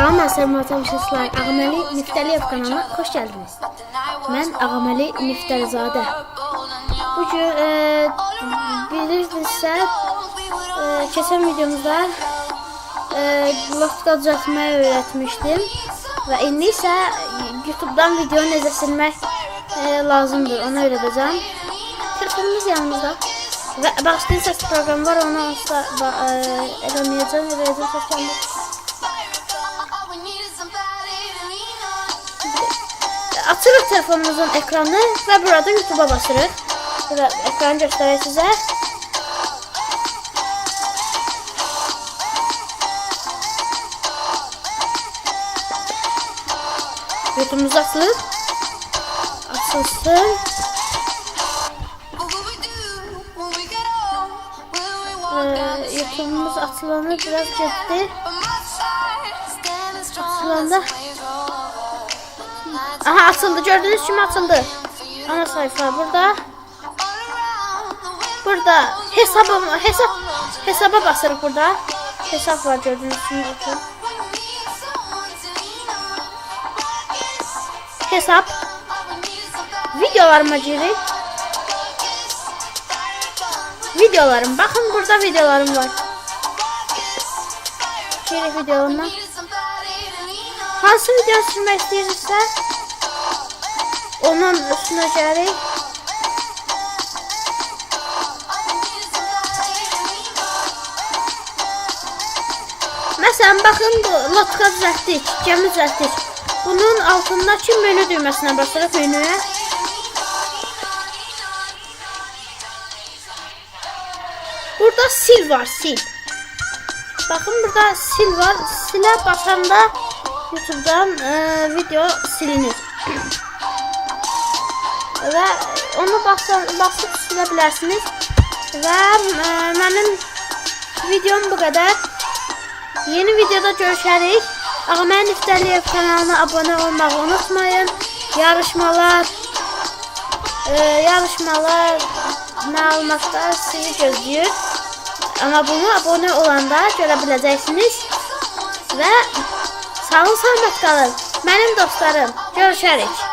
Salam Əsər Matavşaslar, Ağaməli Niftəliyev kanalına xoş gəldiniz. Mən Ağaməli Niftəlizadə. Bu gün e, bilirsinizsə, e, keçən videomuzda e, lotka düzəltməyi öyrətmişdim və indi isə YouTube-dan video necə silmək e, lazımdır, onu öyrədəcəm. Telefonumuz yanımızda. Və başlayın səs proqramı var, onu asla e, eləməyəcəm, eləyəcəm səs gəlmir. Açırıq telefonumuzun ekranını və burada YouTube'a basırıq. Burada ekranı göstərək sizə. YouTube'umuz açılır. Açılsın. Ee, YouTube'umuz açılanı biraz getdi. Açılanda Aha açıldı gördünüz kimi açıldı. Ana sayfa burada. Burada hesabım hesap hesaba basırıq burada. Hesap var gördüğünüz kimi bakın. Hesap videolarıma girin. Videolarım bakın burada videolarım var. Girin videolarıma. Hansı video silmək istəyirsə onun gəlik. Məsələn, baxın lotka düzəltdik, gəmi düzəltdik. Bunun altındakı menü düyməsinə basırıq menüyə. Burada sil var, sil. Bakın burada sil var. Silə basanda YouTube'dan e, video silinir. Və onu basan, basıb silə bilərsiniz. Və e, videom bu qədər. Yeni videoda görüşərik. Ağaməyin Niftəliyev kanalına abunə olmağı unutmayın. Yarışmalar, e, yarışmalar, məlumatlar sizi gözləyir. Amma bunu abunə olanda görə biləcəksiniz. Və sağ olun, salamat qalın. Mənim dostlarım, görüşərik.